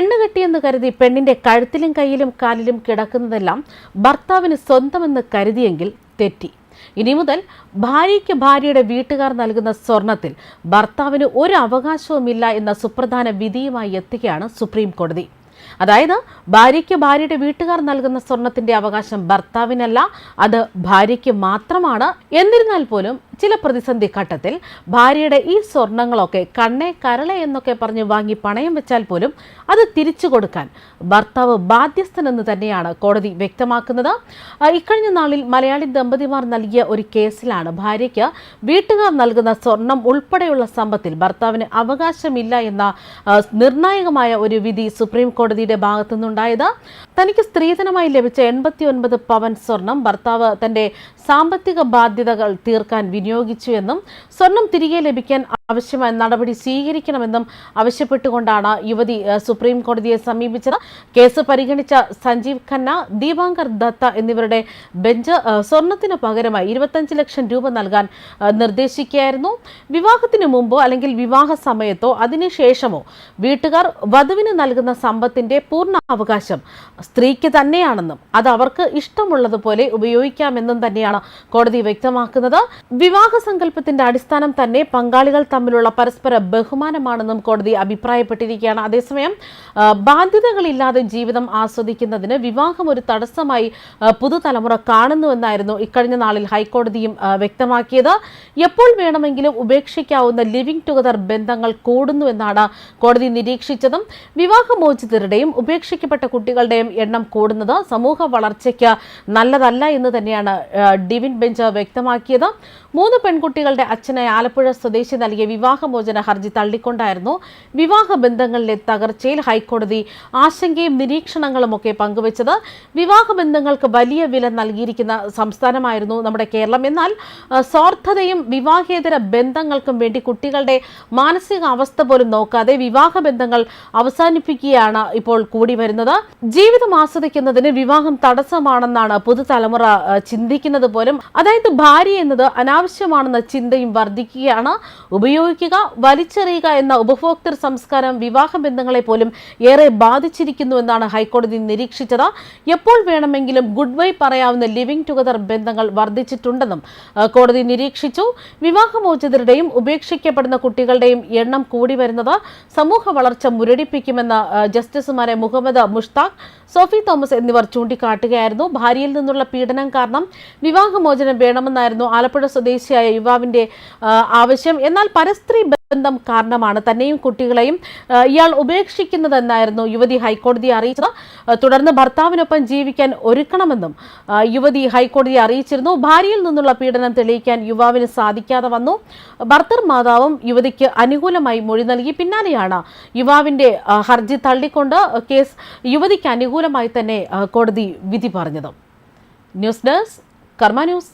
പെണ്ണ് കെട്ടിയെന്ന് കരുതി പെണ്ണിന്റെ കഴുത്തിലും കയ്യിലും കാലിലും കിടക്കുന്നതെല്ലാം ഭർത്താവിന് സ്വന്തമെന്ന് കരുതിയെങ്കിൽ തെറ്റി. ഇനി മുതൽ ഭാര്യയ്ക്ക് ഭാര്യയുടെ വീട്ടുകാർ നൽകുന്ന സ്വർണത്തിൽ ഭർത്താവിന് ഒരു അവകാശവുമില്ല എന്ന സുപ്രധാന വിധിയുമായി എത്തുകയാണ് സുപ്രീം കോടതി. അതായത് ഭാര്യയ്ക്ക് ഭാര്യയുടെ വീട്ടുകാർ നൽകുന്ന സ്വർണത്തിന്റെ അവകാശം ഭർത്താവിനല്ല അത് ഭാര്യയ്ക്ക് മാത്രമാണ്. എന്നിരുന്നാൽ പോലും ചില പ്രതിസന്ധി ഘട്ടത്തിൽ ഭാര്യയുടെ ഈ സ്വർണങ്ങളൊക്കെ കണ്ണെ കരളെ എന്നൊക്കെ പറഞ്ഞ് വാങ്ങി പണയം വെച്ചാൽ പോലും അത് തിരിച്ചു കൊടുക്കാൻ ഭർത്താവ് ബാധ്യസ്ഥനെന്ന് തന്നെയാണ് കോടതി വ്യക്തമാക്കുന്നത്. ഇക്കഴിഞ്ഞ നാളിൽ മലയാളി ദമ്പതിമാർ നൽകിയ ഒരു കേസിലാണ് ഭാര്യയ്ക്ക് വീട്ടുകാർ നൽകുന്ന സ്വർണം ഉൾപ്പെടെയുള്ള സമ്പത്തിൽ ഭർത്താവിന് അവകാശമില്ല എന്ന നിർണായകമായ ഒരു വിധി സുപ്രീം കോടതിയുടെ ഭാഗത്തു നിന്നുണ്ടായത് തനിക്ക് സ്ത്രീധനമായി ലഭിച്ച എൺപത്തി ഒൻപത് പവൻ സ്വർണം ഭർത്താവ് തന്റെ സാമ്പത്തിക ബാധ്യതകൾ തീർക്കാൻ വിനിയോഗിച്ചു എന്നും സ്വർണം തിരികെ ലഭിക്കാൻ ആവശ്യമായ നടപടി സ്വീകരിക്കണമെന്നും ആവശ്യപ്പെട്ടുകൊണ്ടാണ് യുവതി സുപ്രീം കോടതിയെ സമീപിച്ചത്. കേസ് പരിഗണിച്ച സഞ്ജീവ് ഖന്ന ദീപാങ്കർ ദത്ത എന്നിവരുടെ ബെഞ്ച് സ്വർണത്തിന് പകരമായി ഇരുപത്തഞ്ച് ലക്ഷം രൂപ നൽകാൻ നിർദ്ദേശിക്കുകയായിരുന്നു. വിവാഹത്തിന് മുമ്പോ അല്ലെങ്കിൽ വിവാഹ സമയത്തോ അതിനുശേഷമോ വീട്ടുകാർ വധുവിന് നൽകുന്ന സമ്പത്തിന്റെ പൂർണ അവകാശം സ്ത്രീക്ക് തന്നെയാണെന്നും അത് അവർക്ക് ഇഷ്ടമുള്ളതുപോലെ ഉപയോഗിക്കാമെന്നും തന്നെയാണ് കോടതി വ്യക്തമാക്കുന്നത്. വിവാഹ സങ്കല്പത്തിന്റെ അടിസ്ഥാനം തന്നെ പങ്കാളികൾ തമ്മിലുള്ള പരസ്പര ബഹുമാനമാണെന്നും കോടതി അഭിപ്രായപ്പെട്ടിരിക്കുകയാണ്. അതേസമയം ബാധ്യതകളില്ലാതെ ജീവിതം ആസ്വദിക്കുന്നതിന് വിവാഹം ഒരു തടസ്സമായി പുതുതലമുറ കാണുന്നുവെന്നായിരുന്നു ഇക്കഴിഞ്ഞ നാളിൽ ഹൈക്കോടതിയും വ്യക്തമാക്കിയത്. എപ്പോൾ വേണമെങ്കിലും ഉപേക്ഷിക്കാവുന്ന ലിവിംഗ് ടുഗദർ ബന്ധങ്ങൾ കൂടുന്നുവെന്നാണ് കോടതി നിരീക്ഷിച്ചതും വിവാഹമോചിതരുടെയും ഉപേക്ഷിക്കപ്പെട്ട കുട്ടികളുടെയും എണ്ണം കൂടുന്നത് സമൂഹ വളർച്ചയ്ക്ക് നല്ലതല്ല എന്ന് തന്നെയാണ് ഡിവിൻ ബെഞ്ച് വ്യക്തമാക്കിയത്. മൂന്ന് പെൺകുട്ടികളുടെ അച്ഛനായ ആലപ്പുഴ സ്വദേശി നൽകിയ വിവാഹമോചന ഹർജി തള്ളിക്കൊണ്ടായിരുന്നു. വിവാഹ ബന്ധങ്ങളിലെ തകർച്ചയിൽ ഹൈക്കോടതി ആശങ്കയും നിരീക്ഷണങ്ങളുമൊക്കെ പങ്കുവച്ചത്. വിവാഹ ബന്ധങ്ങൾക്ക് വലിയ വില നൽകിയിരിക്കുന്ന സംസ്ഥാനമായിരുന്നു നമ്മുടെ കേരളം. എന്നാൽ സ്വാർത്ഥതയും വിവാഹേതര ബന്ധങ്ങൾക്കും വേണ്ടി കുട്ടികളുടെ മാനസികാവസ്ഥ പോലും നോക്കാതെ വിവാഹ ബന്ധങ്ങൾ അവസാനിപ്പിക്കുകയാണ് ഇപ്പോൾ കൂടി വരുന്നത്. ജീവിതം ആസ്വദിക്കുന്നതിന് വിവാഹം തടസ്സമാണെന്നാണ് പുതുതലമുറ ചിന്തിക്കുന്നത് പോലും. അതായത് ഭാര്യ എന്നത് അനാവശ്യമാണെന്ന ചിന്തയും വർദ്ധിക്കുകയാണ്. ഉപയോഗിക്കുക വലിച്ചെറിയുക എന്ന ഉപഭോക്തൃ സംസ്കാരം വിവാഹ ബന്ധങ്ങളെ പോലും ഏറെ ബാധിച്ചിരിക്കുന്നു എന്നാണ് ഹൈക്കോടതി നിരീക്ഷിച്ചത്. എപ്പോൾ വേണമെങ്കിലും ഗുഡ് ബൈ പറയാവുന്ന ലിവിംഗ് ടുഗദർ ബന്ധങ്ങൾ വർദ്ധിച്ചിട്ടുണ്ടെന്നും കോടതി നിരീക്ഷിച്ചു. വിവാഹമോചിതരുടെയും ഉപേക്ഷിക്കപ്പെടുന്ന കുട്ടികളുടെയും എണ്ണം കൂടി വരുന്നത് സമൂഹ വളർച്ച മുരടിപ്പിക്കുമെന്ന് ജസ്റ്റിസുമാരെ മുഹമ്മദ് മുഷ്താഖ് സോഫി തോമസ് എന്നിവർ ചൂണ്ടിക്കാട്ടുകയായിരുന്നു. ഭാര്യയിൽ നിന്നുള്ള പീഡനം കാരണം വിവാഹമോചനം വേണമെന്നായിരുന്നു ആലപ്പുഴ സ്വദേശിയായ യുവാവിന്റെ ആവശ്യം. എന്നാൽ പരസ്ത്രീ ബന്ധം കാരണമാണ് തന്നെയും കുട്ടികളെയും ഇയാൾ ഉപേക്ഷിക്കുന്നതെന്നായിരുന്നു യുവതി ഹൈക്കോടതി അറിയിച്ചത്. തുടർന്ന് ഭർത്താവിനൊപ്പം ജീവിക്കാൻ ഒരുക്കണമെന്നും യുവതി ഹൈക്കോടതി അറിയിച്ചിരുന്നു. ഭാര്യയിൽ നിന്നുള്ള പീഡനം തെളിയിക്കാൻ യുവാവിന് സാധിക്കാതെ വന്നു. ഭർത്തർ മാതാവും യുവതിക്ക് അനുകൂലമായി മൊഴി നൽകി. പിന്നാലെയാണ് യുവാവിന്റെ ഹർജി തള്ളിക്കൊണ്ട് കേസ് യുവതിക്ക് അനുകൂലമായി തന്നെ കോടതി വിധി പറഞ്ഞത്. News desk Karma news.